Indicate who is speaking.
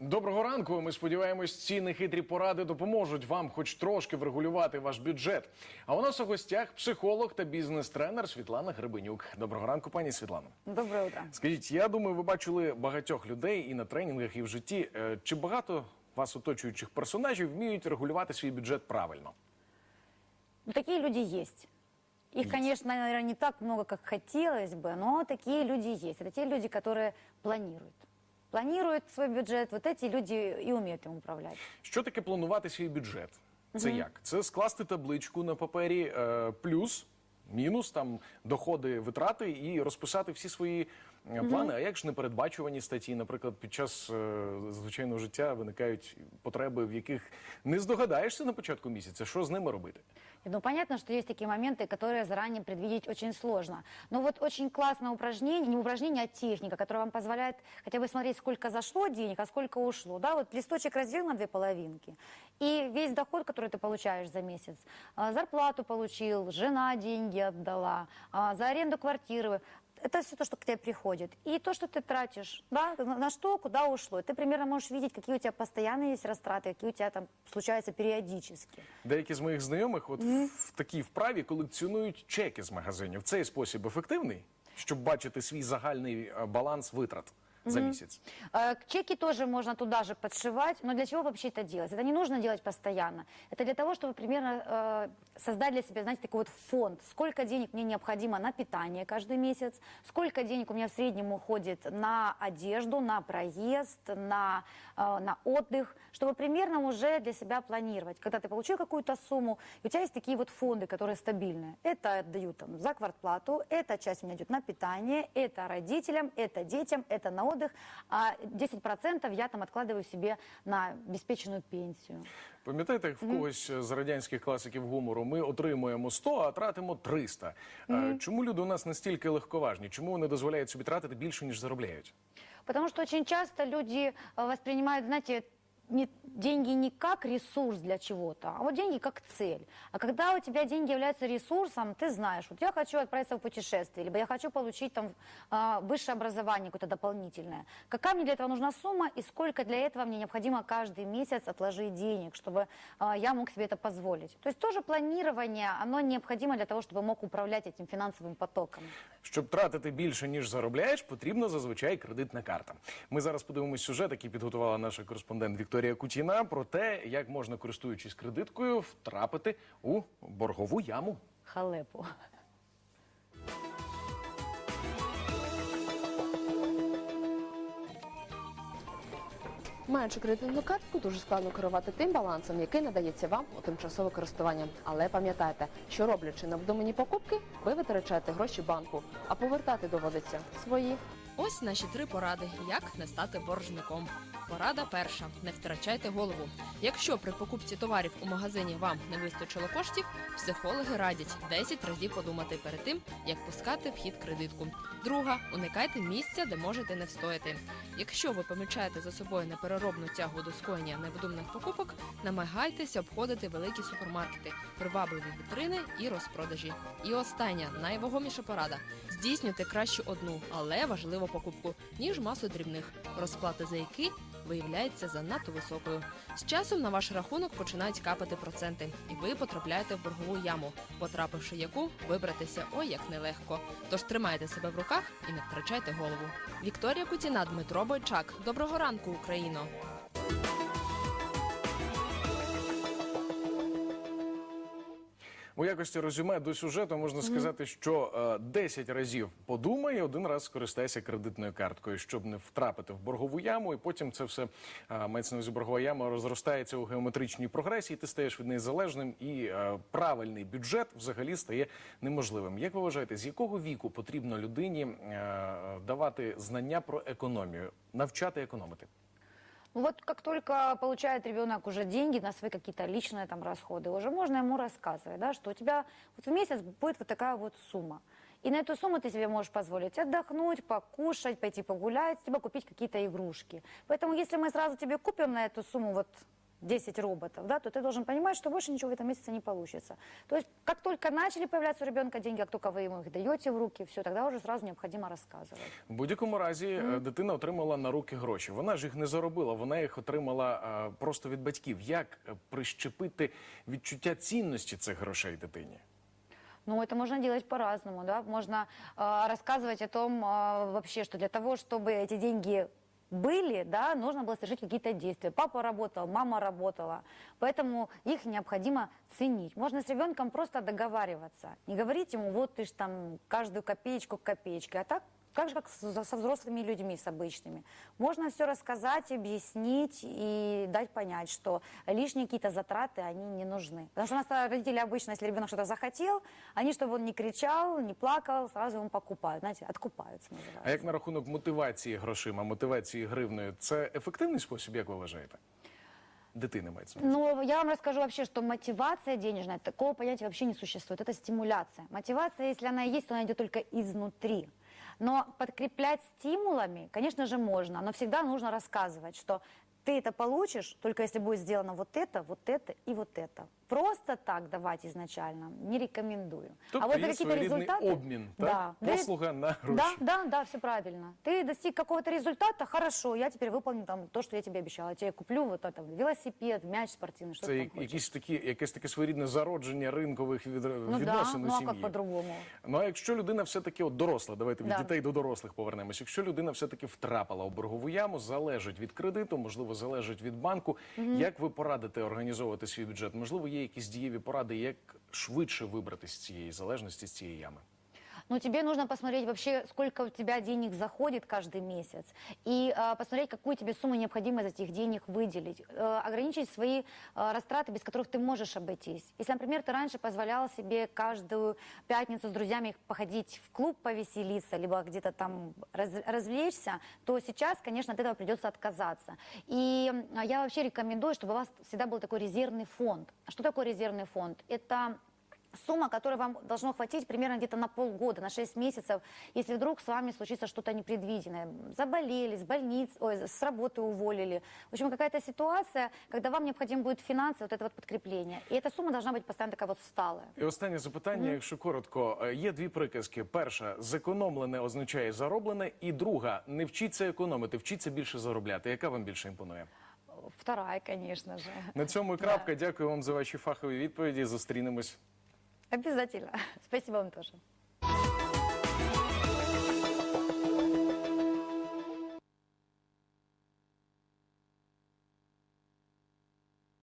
Speaker 1: Доброго ранку. Ми сподіваємось, ці нехитрі поради допоможуть вам хоч трошки врегулювати ваш бюджет. А у нас у гостях психолог та бізнес-тренер Світлана Гребенюк. Доброго ранку, пані Світлано.
Speaker 2: Доброе утро.
Speaker 1: Скажіть, я думаю, ви бачили багатьох людей і на тренінгах, і в житті. Е, Чи багато вас оточуючих персонажів вміють регулювати свій бюджет правильно?
Speaker 2: Ну, такие люди есть. Их, конечно, наверное, не так много, как хотелось бы, но такие люди есть. Это те люди, которые планируют. Планируют свой бюджет. Вот эти люди и умеют им управлять.
Speaker 1: Що таке планувати свій бюджет? Це як? Це скласти табличку на папері е, плюс, мінус, там доходи, витрати і розписати всі свої плани. А як ж непередбачувані статті? Наприклад, під час е, звичайного життя виникають потреби, в яких не здогадаєшся на початку місяця. Що з ними робити?
Speaker 2: Ну, понятно, что есть такие моменты, которые заранее предвидеть очень сложно. Но вот очень классное упражнение, не упражнение, а техника, которая вам позволяет хотя бы смотреть, сколько зашло денег, а сколько ушло. Да, вот листочек разделил на две половинки, и весь доход, который ты получаешь за месяц, а, зарплату получил, жена деньги отдала, а, за аренду квартиры, это все то, что к тебе приходит. И то, что ты тратишь, да, на на что, куда ушло. И Ты примерно можешь видеть, какие у тебя постоянные есть растраты, какие у тебя там случаются периодически.
Speaker 1: Деякі з моїх знайомих, от в, в такій вправі колекціонують чеки з магазинів. Цей спосіб ефективний, щоб бачити свій загальний е, баланс витрат За місяць.
Speaker 2: Э, Чеки тоже можно туда же подшивать, но для чего вообще это делать? Это не нужно делать постоянно. Это для того, чтобы примерно э, создать для себя, знаете, такой вот фонд. Сколько денег мне необходимо на питание каждый месяц, сколько денег у меня в среднем уходит на одежду, на проезд, на, э, на отдых, чтобы примерно уже для себя планировать. Когда ты получил какую-то сумму, у тебя есть такие вот фонды, которые стабильные. Это отдаю там за квартплату, эта часть у меня идет на питание, это родителям, это детям, это на отдых, а 10% я там откладываю себе на обеспеченную пенсию.
Speaker 1: Пам'ятаєте, як в когось з радянських класиків гумору ми отримуємо 100, а тратимо 300. Е, Чому люди у нас настільки легковажні? Чому вони дозволяють собі тратити більше, ніж заробляють?
Speaker 2: Потому что очень часто люди э, воспринимают, знаете, не, деньги не как ресурс для чего-то, а вот деньги как цель. А когда у тебя деньги являются ресурсом, ты знаешь, вот я хочу отправиться в путешествие, либо я хочу получить там э, высшее образование какое-то дополнительное. Какая мне для этого нужна сумма и сколько для этого мне необходимо каждый месяц отложить денег, чтобы э, я мог себе это позволить. То есть тоже планирование, оно необходимо для того, чтобы мог управлять этим финансовым потоком.
Speaker 1: Щоб тратити більше, ніж заробляєш, потрібна зазвичай кредитна карта. Ми зараз подивимось сюжет, який підготувала наша кореспондент Вікторія Кутіна про те, як можна, користуючись кредиткою, втрапити у боргову яму.
Speaker 2: Халепу.
Speaker 3: Маючи кредитну картку, дуже складно керувати тим балансом, який надається вам у тимчасове користування. Але пам'ятайте, що роблячи невдумані покупки, ви витрачаєте гроші банку, а повертати доводиться свої.
Speaker 4: Ось наші три поради, як не стати боржником. Порада перша: не втрачайте голову. Якщо при покупці товарів у магазині вам не вистачило коштів, психологи радять 10 разів подумати перед тим, як пускати в хід кредитку. Друга уникайте місця, де можете не встояти. Якщо ви помічаєте за собою непереробну тягу до скоєння невдумних покупок, намагайтеся обходити великі супермаркети, привабливі вітрини і розпродажі. І остання найвагоміша порада: здійснюйте краще одну, але важливу покупку, ніж масу дрібних, розплати за які виявляється занадто високою. З часом на ваш рахунок починають капати проценти, і ви потрапляєте в боргову яму, потрапивши яку вибратися ой як нелегко. Тож тримайте себе в руках і не втрачайте голову. Вікторія Кутіна, Дмитро Бойчак. Доброго ранку, Україно!
Speaker 1: У якості резюме до сюжету можна сказати, що е, 10 разів подумай, і один раз скористайся кредитною карткою, щоб не втрапити в боргову яму, і потім це все е, мається на увазі боргова яма розростається у геометричній прогресії. Ти стаєш від неї залежним, і е, правильний бюджет взагалі стає неможливим. Як ви вважаєте, з якого віку потрібно людині е, давати знання про економію, навчати економити?
Speaker 2: Ну Вот как только получает ребенок уже деньги на свои какие-то личные там расходы, уже можно ему рассказывать, да, что у тебя вот в месяц будет вот такая вот сумма. И на эту сумму ты себе можешь позволить отдохнуть, покушать, пойти погулять, либо купить какие-то игрушки. Поэтому если мы сразу тебе купим на эту сумму вот 10 роботов, да, то ты должен понимать, что больше ничего в этом месяце не получится. То есть, как только начали появляться у ребенка деньги, как только вы ему их даете в руки, все, тогда уже сразу необходимо рассказывать.
Speaker 1: В будь-якому разі е, дитина отримала на руки гроші. Вона ж їх не заробила, вона їх отримала е, просто від батьків. Як е, прищепити відчуття цінності цих грошей дитині?
Speaker 2: Ну, это можно делать по-разному, да. Можно э, рассказывать о том э, вообще, что для того, чтобы эти деньги были, да, нужно было совершить какие-то действия. Папа работал, мама работала, поэтому их необходимо ценить. Можно с ребенком просто договариваться, не говорить ему, вот ты ж там каждую копеечку к копеечке, а так как же как с- со взрослыми людьми, с обычными. Можно все рассказать, объяснить и дать понять, что лишние какие-то затраты, они не нужны. Потому что у нас а, родители обычно, если ребенок что-то захотел, они, чтобы он не кричал, не плакал, сразу ему покупают. Знаете, откупаются называется.
Speaker 1: А як на рахунок мотивації грошима, мотивації гривною, це ефективний спосіб, як ви вважаєте? Дитини мається. на увазі.
Speaker 2: Ну, я вам расскажу вообще, что мотивация денежная, такого понятия вообще не существует. Это стимуляция. Мотивация, если она и есть, то она идет только изнутри. Но подкреплять стимулами, конечно же, можно, но всегда нужно рассказывать, что ты это получишь, только если будет сделано вот это, вот это и вот это. Просто так давать изначально не рекомендую.
Speaker 1: Тобто
Speaker 2: а вот за
Speaker 1: є
Speaker 2: какие-то
Speaker 1: своєрідний
Speaker 2: результаты...
Speaker 1: обмін, так?
Speaker 2: Да. Да,
Speaker 1: послуга на гроші.
Speaker 2: Да, да, да, все правильно. Ты достиг какого-то результата, хорошо, я теперь выполню там то, что я тебе обещала. Я тебе куплю вот это, велосипед, мяч спортивный, что
Speaker 1: Це
Speaker 2: ты
Speaker 1: як-
Speaker 2: там хочешь.
Speaker 1: якісь такі, якесь таке своєрідне зародження ринкових від...
Speaker 2: Ну да,
Speaker 1: відносин
Speaker 2: ну
Speaker 1: у
Speaker 2: а
Speaker 1: сім'ї.
Speaker 2: как по-другому?
Speaker 1: Ну а якщо людина все-таки от доросла, давайте від
Speaker 2: Да.
Speaker 1: дітей до дорослих повернемось. Якщо людина все-таки втрапила у боргову яму, залежить від кредиту, можливо, залежить від банку. Як ви порадите організовувати свій бюджет? Можливо, є якісь дієві поради, як швидше вибратися з цієї залежності, з цієї ями?
Speaker 2: Ну, тебе нужно посмотреть вообще, сколько у тебя денег заходит каждый месяц, и э, посмотреть, какую тебе сумму необходимо из этих денег выделить, Э, ограничить свои э, растраты, без которых ты можешь обойтись. Если, например, ты раньше позволял себе каждую пятницу с друзьями походить в клуб повеселиться, либо где-то там раз- развлечься, то сейчас, конечно, от этого придется отказаться. И м, я вообще рекомендую, чтобы у вас всегда был такой резервный фонд. А Что такое резервный фонд? Это сумма, которая вам должно хватить примерно где-то на полгода, на 6 месяцев, если вдруг с вами случится что-то непредвиденное. Заболели, с больницы, ой, с работы уволили. В общем, какая-то ситуация, когда вам необходимо будет финансовое вот это вот подкрепление. И эта сумма должна быть постоянно такая вот сталая.
Speaker 1: І останнє запитання, якщо коротко, Е, є дві приказки: перша зекономлене означає зароблене, і друга не вчіться економити, вчіться більше заробляти. Яка вам більше імпонує?
Speaker 2: Вторая, конечно же.
Speaker 1: На цьому і крапка. Дякую вам за ваші фахові відповіді. Зустрінемось.
Speaker 2: Обязательно. Спасибо вам тоже.